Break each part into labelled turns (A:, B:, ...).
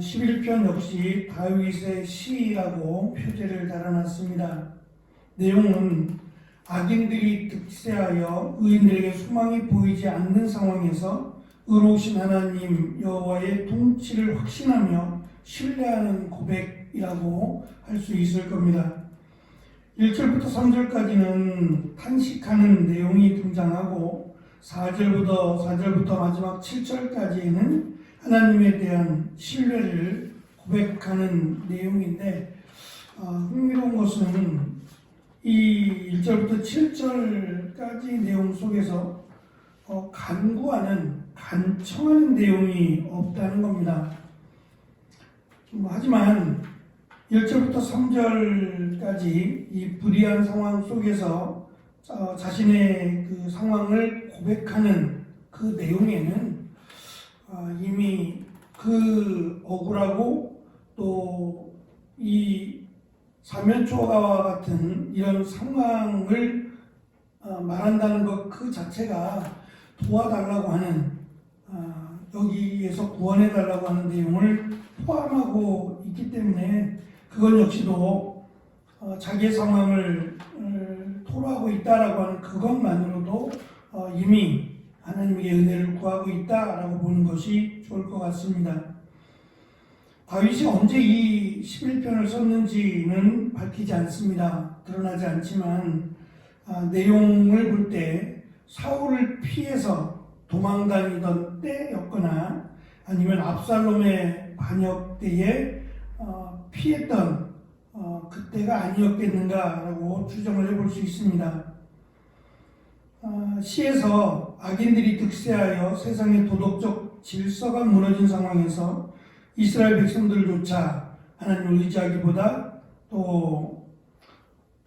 A: 11편 역시 다윗의 시라고 표제를 달아놨습니다. 내용은 악인들이 득세하여 의인들에게 소망이 보이지 않는 상황에서 의로우신 하나님 여호와의 통치를 확신하며 신뢰하는 고백이라고 할 수 있을 겁니다. 1절부터 3절까지는 탄식하는 내용이 등장하고 4절부터 4절부터 마지막 7절까지는 하나님에 대한 신뢰를 고백하는 내용인데 어, 흥미로운 것은 이 1절부터 7절까지 내용 속에서 어, 간구하는 간청하는 내용이 없다는 겁니다. 뭐, 하지만 1절부터 3절까지 이 불의한 상황 속에서 어, 자신의 그 상황을 고백하는 그 내용에는 어, 이미 그 억울하고 또 이 사면초가와 같은 이런 상황을 어, 말한다는 것 그 자체가 도와달라고 하는 어, 여기에서 구원해달라고 하는 내용을 포함하고 있기 때문에 그건 역시도 어, 자기의 상황을 음, 토로하고 있다라고 하는 그것만으로도 어, 이미 하나님에게 은혜를 구하고 있다라고 보는 것이 좋을 것 같습니다. 다윗이 언제 이 11편을 썼는지는 밝히지 않습니다. 드러나지 않지만 아, 내용을 볼 때 사울을 피해서 도망다니던 때였거나 아니면 압살롬의 반역 때에 어, 피했던 어, 그때가 아니었겠는가라고 추정을 해볼 수 있습니다. 어, 시에서 악인들이 득세하여 세상의 도덕적 질서가 무너진 상황에서 이스라엘 백성들조차 하나님을 의지하기보다 또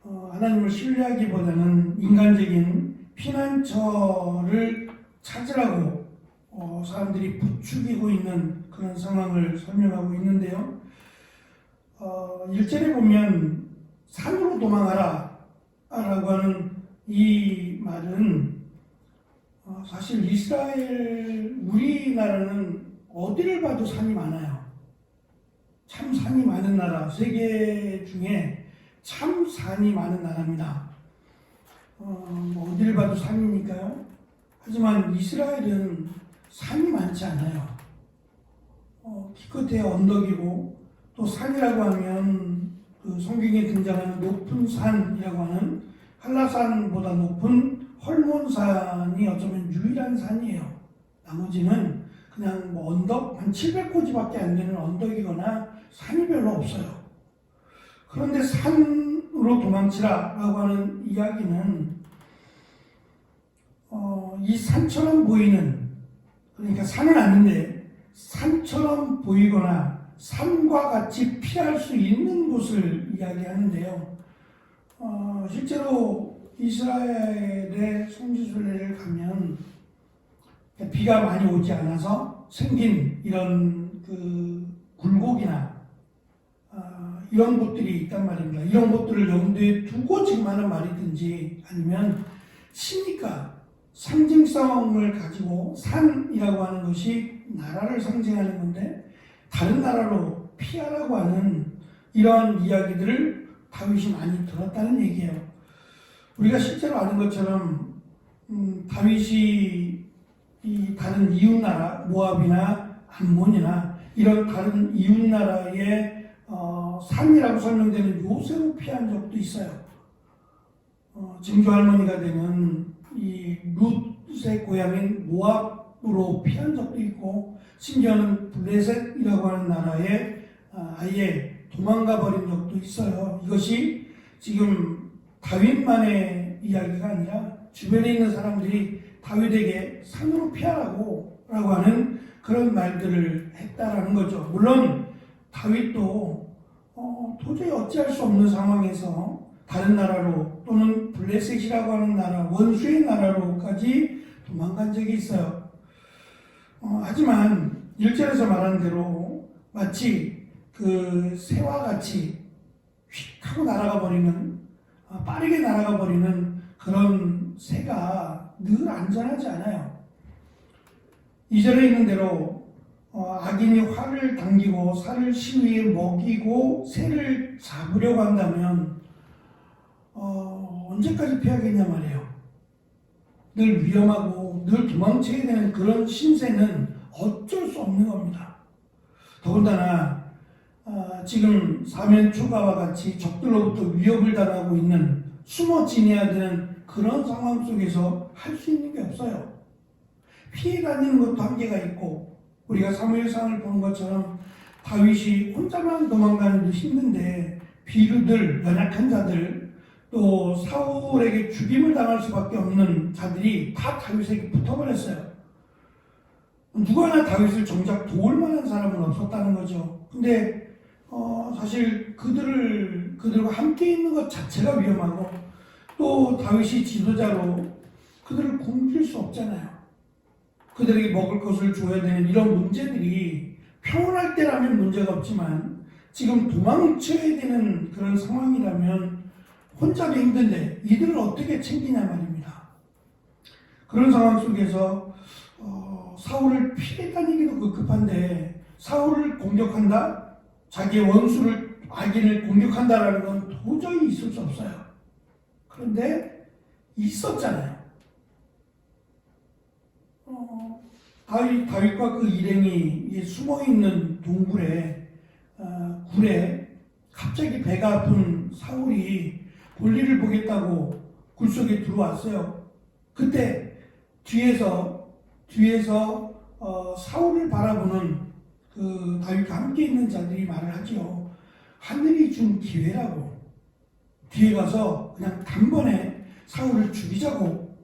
A: 어, 하나님을 신뢰하기보다는 인간적인 피난처를 찾으라고 어, 사람들이 부추기고 있는 그런 상황을 설명하고 있는데요. 어, 1절에 보면 산으로 도망하라 라고 하는 이 말은 어, 사실 이스라엘 우리나라는 어디를 봐도 산이 많아요. 참 산이 많은 나라 세계 중에 참 산이 많은 나라입니다. 어, 뭐 어디를 봐도 산이니까요. 하지만 이스라엘은 산이 많지 않아요. 어, 기껏해야 언덕이고 또 산이라고 하면 그 성경에 등장하는 높은 산이라고 하는 한라산보다 높은 헐몬산이 어쩌면 유일한 산이에요. 나머지는 그냥 뭐 언덕 한 700고지밖에 안 되는 언덕이거나 산이 별로 없어요. 그런데 산으로 도망치라라고 하는 이야기는 어, 이 산처럼 보이는 그러니까 산은 아닌데 산처럼 보이거나 산과 같이 피할 수 있는 곳을 이야기하는데요. 어, 실제로 이스라엘의 성지순례를 가면 비가 많이 오지 않아서 생긴 이런 그 굴곡이나 어, 이런 곳들이 있단 말입니다. 이런 것들을 염두에 두고 지금 하는 말이든지 아니면 시니까 상징성을 가지고 산이라고 하는 것이 나라를 상징하는 건데 다른 나라로 피하라고 하는 이러한 이야기들을 다윗이 많이 들었다는 얘기예요. 우리가 실제로 아는 것처럼 음, 다윗이 이 다른 이웃 나라 모압이나 암몬이나 이런 다른 이웃 나라의 어, 산이라고 설명되는 요새로 피한 적도 있어요. 어, 증조 할머니가 되는 이 룻의 고향인 모압으로 피한 적도 있고 심지어는 블레셋이라고 하는 나라에 아, 아예 도망가 버린 적도 있어요. 이것이 지금 다윗만의 이야기가 아니라 주변에 있는 사람들이 다윗에게 산으로 피하라고 라고 하는 그런 말들을 했다라는 거죠. 물론 다윗도 어, 도저히 어찌할 수 없는 상황에서 다른 나라로 또는 블레셋이라고 하는 나라, 원수의 나라로까지 도망간 적이 있어요. 어, 하지만 1절에서 말한 대로 마치 그 새와 같이 휙 하고 날아가 버리는 어, 빠르게 날아가 버리는 그런 새가 늘 안전하지 않아요. 2절에 있는 대로 어, 악인이 활을 당기고 살을 시위에 먹이고 새를 잡으려고 한다면 어, 언제까지 피하겠냐 말이에요. 늘 위험하고 늘 도망쳐야 되는 그런 신세는 어쩔 수 없는 겁니다. 더군다나 아, 지금 사면 초가와 같이 적들로부터 위협을 당하고 있는 숨어 지내야 되는 그런 상황 속에서 할 수 있는 게 없어요. 피해 다니는 것도 한계가 있고 우리가 사무엘상을 본 것처럼 다윗이 혼자만 도망가는 도 힘든데 비루들 연약한 자들 또 사울에게 죽임을 당할 수밖에 없는 자들이 다 다윗에게 붙어버렸어요. 누가 하나 다윗을 정작 도울 만한 사람은 없었다는 거죠. 근데 어, 사실 그들을 그들과 함께 있는 것 자체가 위험하고 또 다윗이 지도자로 그들을 굶길 수 없잖아요. 그들에게 먹을 것을 줘야 되는 이런 문제들이 평온할 때라면 문제가 없지만 지금 도망쳐야 되는 그런 상황이라면 혼자도 힘든데 이들을 어떻게 챙기냐 말입니다. 그런 상황 속에서 어, 사울을 피해 다니기도 급급한데 사울을 공격한다? 자기의 원수를 악인을 공격한다라는 건 도저히 있을 수 없어요. 그런데 있었잖아요. 어, 다윗, 다윗과 그 일행이 숨어 있는 동굴에 어, 굴에 갑자기 배가 아픈 사울이 볼일을 보겠다고 굴 속에 들어왔어요. 그때 뒤에서 뒤에서 어, 사울을 바라보는 그 다윗과 함께 있는 자들이 말을 하지요. 하늘이 준 기회라고 뒤에 가서 그냥 단번에 사울을 죽이자고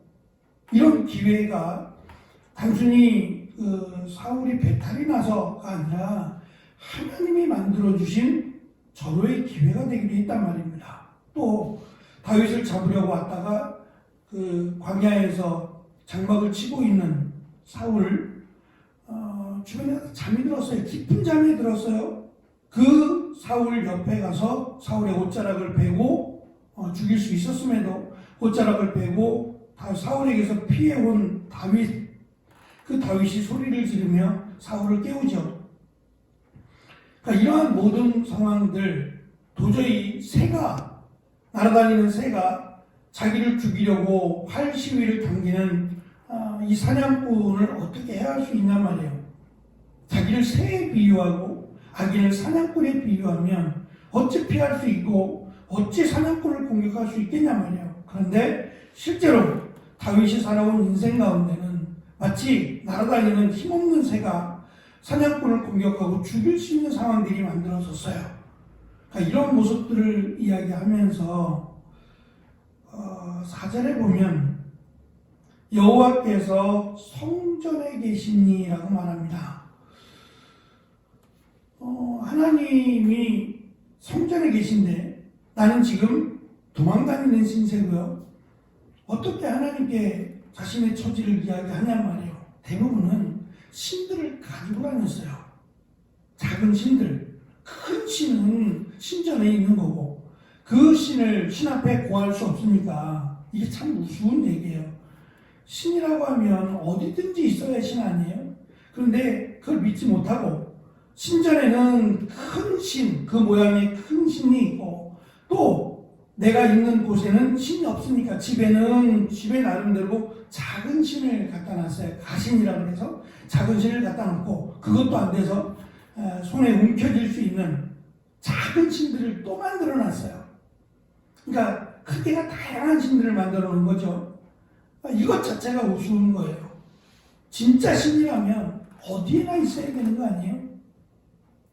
A: 이런 기회가 단순히 그 사울이 배탈이 나서가 아니라 하나님이 만들어 주신 절호의 기회가 되기도 했단 말입니다. 또 다윗을 잡으려고 왔다가 그 광야에서 장막을 치고 있는 사울 어, 주변에 잠이 들었어요. 깊은 잠이 들었어요. 그 사울 옆에 가서 사울의 옷자락을 베고 어, 죽일 수 있었음에도 옷자락을 베고 다 사울에게서 피해온 다윗 그 다윗이 소리를 지르며 사울을 깨우죠. 그러니까 이러한 모든 상황들 도저히 새가 날아다니는 새가 자기를 죽이려고 활 시위를 당기는 아, 이 사냥꾼을 어떻게 해야 할 수 있냔 말이에요. 자기를 새에 비유하고 악인을 사냥꾼에 비유하면 어찌 피할 수 있고 어찌 사냥꾼을 공격할 수 있겠냐 말이에요. 그런데 실제로 다윗이 살아온 인생 가운데는 마치 날아다니는 힘없는 새가 사냥꾼을 공격하고 죽일 수 있는 상황들이 만들어졌어요. 그러니까 이런 모습들을 이야기하면서 어, 사절에 보면 여호와께서 성전에 계시니라고 말합니다. 어, 하나님이 성전에 계신데 나는 지금 도망다니는 신세고요. 어떻게 하나님께 자신의 처지를 이야기하냔 말이에요. 대부분은 신들을 가지고 다녔어요. 작은 신들. 큰 신은 신전에 있는 거고 그 신을 신 앞에 구할 수 없으니까 이게 참 우스운 얘기예요. 신이라고 하면 어디든지 있어야 신 아니에요? 그런데 그걸 믿지 못하고 신전에는 큰 신, 그 모양의 큰 신이 있고 또 내가 있는 곳에는 신이 없으니까 집에는 집에 나름대로 작은 신을 갖다 놨어요. 가신이라고 해서 작은 신을 갖다 놓고 그것도 안 돼서 에, 손에 움켜질 수 있는 작은 신들을 또 만들어 놨어요. 그러니까 크기가 다양한 신들을 만들어 놓은 거죠. 아, 이것 자체가 우스운 거예요. 진짜 신이라면 어디에나 있어야 되는 거 아니에요?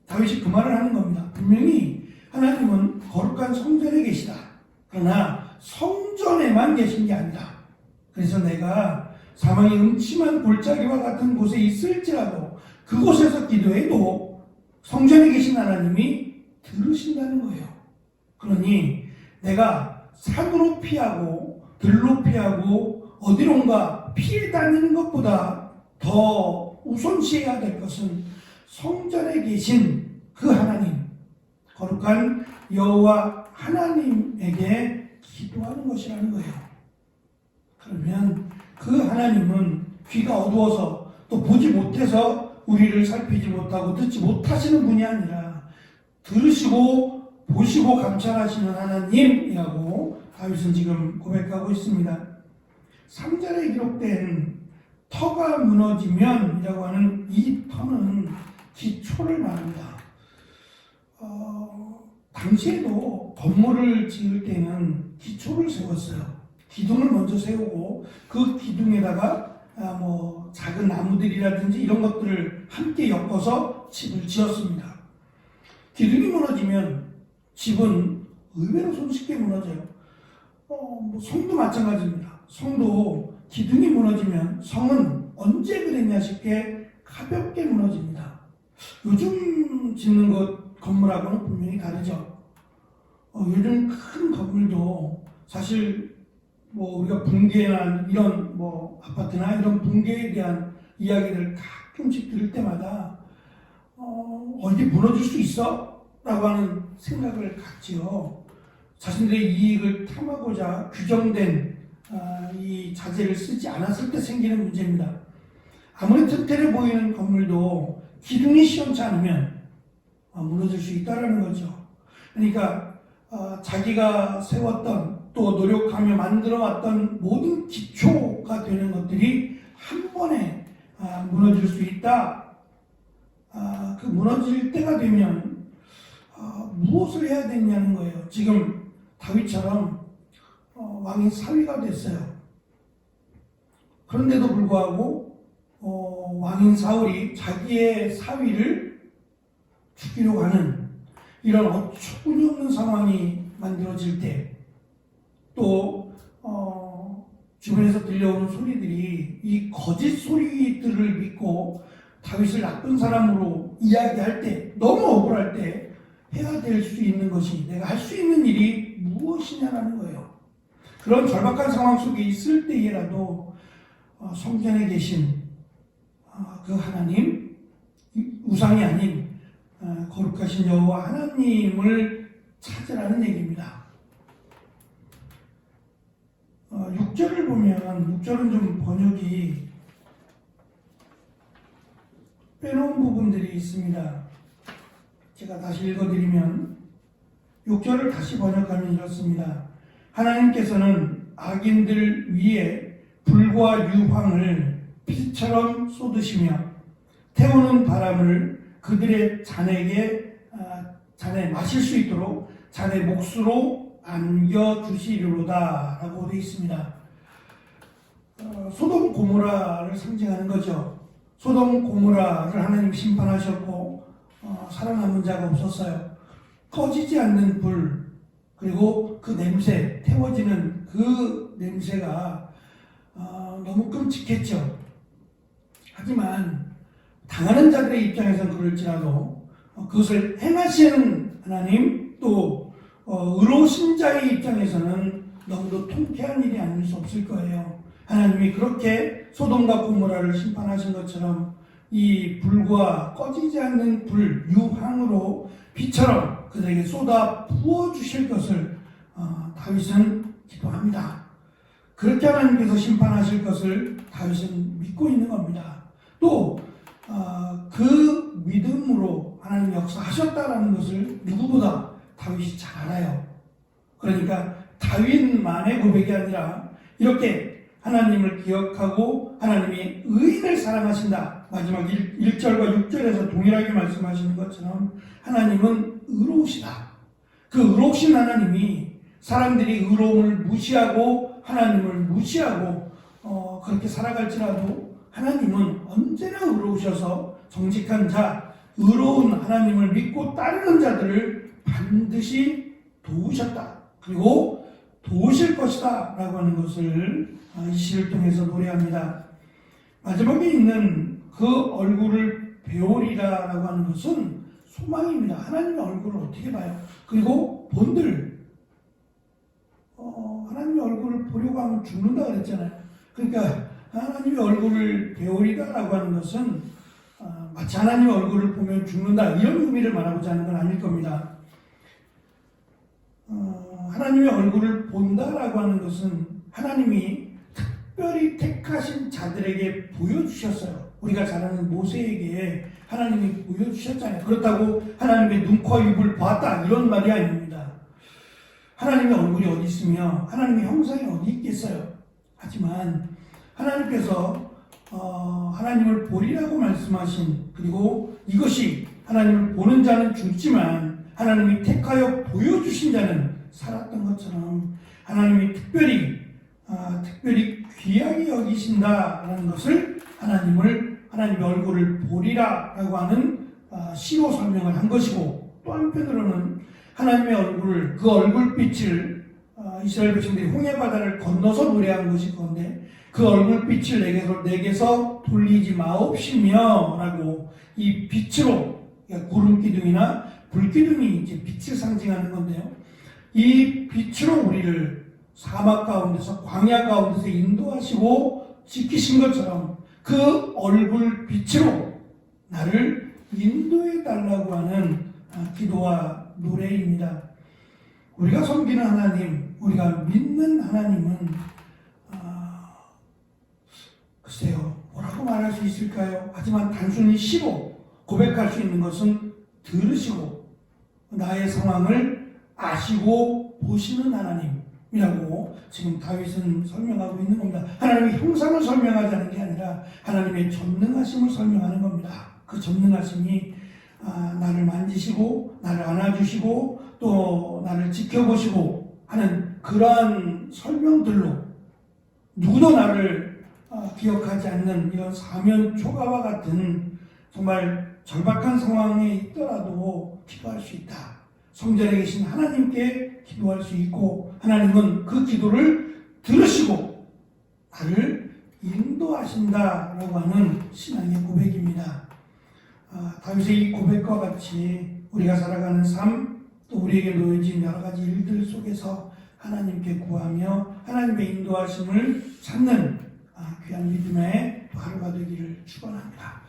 A: 다윗이 그 말을 하는 겁니다. 분명히 하나님은 거룩한 성전에 계시다. 그러나 성전에만 계신 게 아니라 그래서 내가 사망의 음침한 골짜기와 같은 곳에 있을지라도 그곳에서 기도해도 성전에 계신 하나님이 들으신다는 거예요. 그러니 내가 산으로 피하고 들로 피하고 어디론가 피해 다니는 것보다 더 우선시해야 될 것은 성전에 계신 그 하나님, 거룩한 여호와 하나님에게 기도하는 것이라는 거예요. 그러면 그 하나님은 귀가 어두워서 또 보지 못해서 우리를 살피지 못하고 듣지 못하시는 분이 아니라 들으시고 보시고 감찰하시는 하나님이라고 다윗은 지금 고백하고 있습니다. 3절에 기록된 터가 무너지면 이라고 하는 이 터는 기초를 말합니다. 어, 당시에도 건물을 지을 때는 기초를 세웠어요. 기둥을 먼저 세우고 그 기둥에다가 아, 뭐 작은 나무들이라든지 이런 것들을 함께 엮어서 집을 지었습니다. 기둥이 무너지면 집은 의외로 손쉽게 무너져요. 어, 뭐 성도 마찬가지입니다. 성도 기둥이 무너지면 성은 언제 그랬냐 싶게 가볍게 무너집니다. 요즘 짓는 것 건물하고는 분명히 다르죠. 어, 요즘 큰 건물도 사실 뭐 우리가 붕괴나 이런 뭐 아파트나 이런 붕괴에 대한 이야기를 가끔씩 들을 때마다 어, 어디 무너질 수 있어? 라고 하는 생각을 갖지요. 자신들의 이익을 탐하고자 규정된 아, 이 자재를 쓰지 않았을 때 생기는 문제입니다. 아무리 튼튼해 보이는 건물도 기둥이 시원치 않으면 아, 무너질 수 있다는 거죠. 그러니까 아, 자기가 세웠던 또 노력하며 만들어왔던 모든 기초가 되는 것들이 한 번에 아, 무너질 수 있다. 아, 그 무너질 때가 되면 아, 무엇을 해야 되냐는 거예요. 지금 다윗처럼 어, 왕이 사위가 됐어요. 그런데도 불구하고 어, 왕인 사울이 자기의 사위를 죽이려고 하는 이런 어처구니 없는 상황이 만들어질 때또 어, 주변에서 들려오는 소리들이 이 거짓 소리들을 믿고 다윗을 나쁜 사람으로 이야기할 때 너무 억울할 때 해야 될 수 있는 것이 내가 할 수 있는 일이 무엇이냐라는 거예요. 그런 절박한 상황 속에 있을 때에라도 어, 성전에 계신 어, 그 하나님 우상이 아닌 어, 거룩하신 여호와 하나님을 찾으라는 얘기입니다. 어, 6절을 보면 6절은 좀 번역이 빼놓은 부분들이 있습니다. 제가 다시 읽어드리면 6절을 다시 번역하면 이렇습니다. 하나님께서는 악인들 위에 불과 유황을 피처럼 쏟으시며 태우는 바람을 그들의 잔에게 아, 잔에 마실 수 있도록 잔의 몫으로 안겨 주시리로다라고 되어 있습니다. 어, 소돔 고모라를 상징하는 거죠. 소돔 고모라를 하나님 심판하셨고 어, 살아남은 자가 없었어요. 꺼지지 않는 불 그리고 그 냄새 태워지는 그 냄새가 어, 너무 끔찍했죠. 하지만 당하는 자들의 입장에서는 그럴지라도 어, 그것을 행하시는 하나님 또 어, 의로우신 자의 입장에서는 너무도 통쾌한 일이 아닐 수 없을 거예요. 하나님이 그렇게 소돔과 고모라를 심판하신 것처럼 이 불과 꺼지지 않는 불 유황으로 비처럼 그들에게 쏟아 부어 주실 것을 어, 다윗은 기도합니다. 그렇게 하나님께서 심판하실 것을 다윗은 믿고 있는 겁니다. 또 어, 그 믿음으로 하나님 역사하셨다라는 것을 누구보다 다윗이 잘 알아요. 그러니까 다윗만의 고백이 아니라 이렇게 하나님을 기억하고 하나님이 의인을 사랑하신다. 마지막 1, 절과 6절에서 동일하게 말씀하시는 것처럼 하나님은 의로우시다. 그 의로우신 하나님이 사람들이 의로움을 무시하고 하나님을 무시하고 어, 그렇게 살아갈지라도 하나님은 언제나 의로우셔서 정직한 자, 의로운 하나님을 믿고 따르는 자들을 반드시 도우셨다. 그리고 도우실 것이다. 라고 하는 것을 어, 이 시를 통해서 노래합니다. 마지막에 있는 그 얼굴을 배우리라 라고 하는 것은 소망입니다. 하나님의 얼굴을 어떻게 봐요? 그리고 본들, 어, 하나님의 얼굴을 보려고 하면 죽는다 그랬잖아요. 그러니까 하나님의 얼굴을 배우리라 라고 하는 것은 어, 마치 하나님의 얼굴을 보면 죽는다 이런 의미를 말하고자 하는 건 아닐 겁니다. 어, 하나님의 얼굴을 본다라고 하는 것은 하나님이 특별히 택하신 자들에게 보여주셨어요. 우리가 잘 아는 모세에게 하나님이 보여주셨잖아요. 그렇다고 하나님의 눈코 입을 보았다 이런 말이 아닙니다. 하나님의 얼굴이 어디 있으며 하나님의 형상이 어디 있겠어요. 하지만 하나님께서 어, 하나님을 보리라고 말씀하신 그리고 이것이 하나님을 보는 자는 죽지만 하나님이 택하여 보여주신 자는 살았던 것처럼 하나님이 특별히 아, 특별히 귀하게 여기신다라는 것을 하나님을 하나님의 얼굴을 보리라라고 하는 아, 시로 설명을 한 것이고 또 한편으로는 하나님의 얼굴을 그 얼굴빛을 아, 이스라엘 백성들이 홍해 바다를 건너서 노래한 것이 건데 그 얼굴빛을 내게서 내게서 돌리지 마옵시며라고 이 빛으로 그러니까 구름 기둥이나 불 기둥이 이제 빛을 상징하는 건데요. 이 빛으로 우리를 사막 가운데서 광야 가운데서 인도하시고 지키신 것처럼 그 얼굴 빛으로 나를 인도해 달라고 하는 아, 기도와 노래입니다. 우리가 섬기는 하나님, 우리가 믿는 하나님은 아, 글쎄요 뭐라고 말할 수 있을까요? 하지만 단순히 시로 고백할 수 있는 것은 들으시고 나의 상황을 아시고 보시는 하나님이라고 지금 다윗은 설명하고 있는 겁니다. 하나님의 형상을 설명하지 않는 게 아니라 하나님의 전능하심을 설명하는 겁니다. 그 전능하심이 아, 나를 만지시고 나를 안아주시고 또 나를 지켜보시고 하는 그러한 설명들로 누구도 나를 아, 기억하지 않는 이런 사면 초가와 같은 정말 절박한 상황에 있더라도 기도할 수 있다. 성전에 계신 하나님께 기도할 수 있고 하나님은 그 기도를 들으시고 나를 인도하신다라고 하는 신앙의 고백입니다. 아, 다윗의 이 고백과 같이 우리가 살아가는 삶, 또 우리에게 놓여진 여러 가지 일들 속에서 하나님께 구하며 하나님의 인도하심을 찾는 아, 귀한 믿음의 하루가 되기를 축원합니다.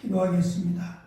A: 기도하겠습니다.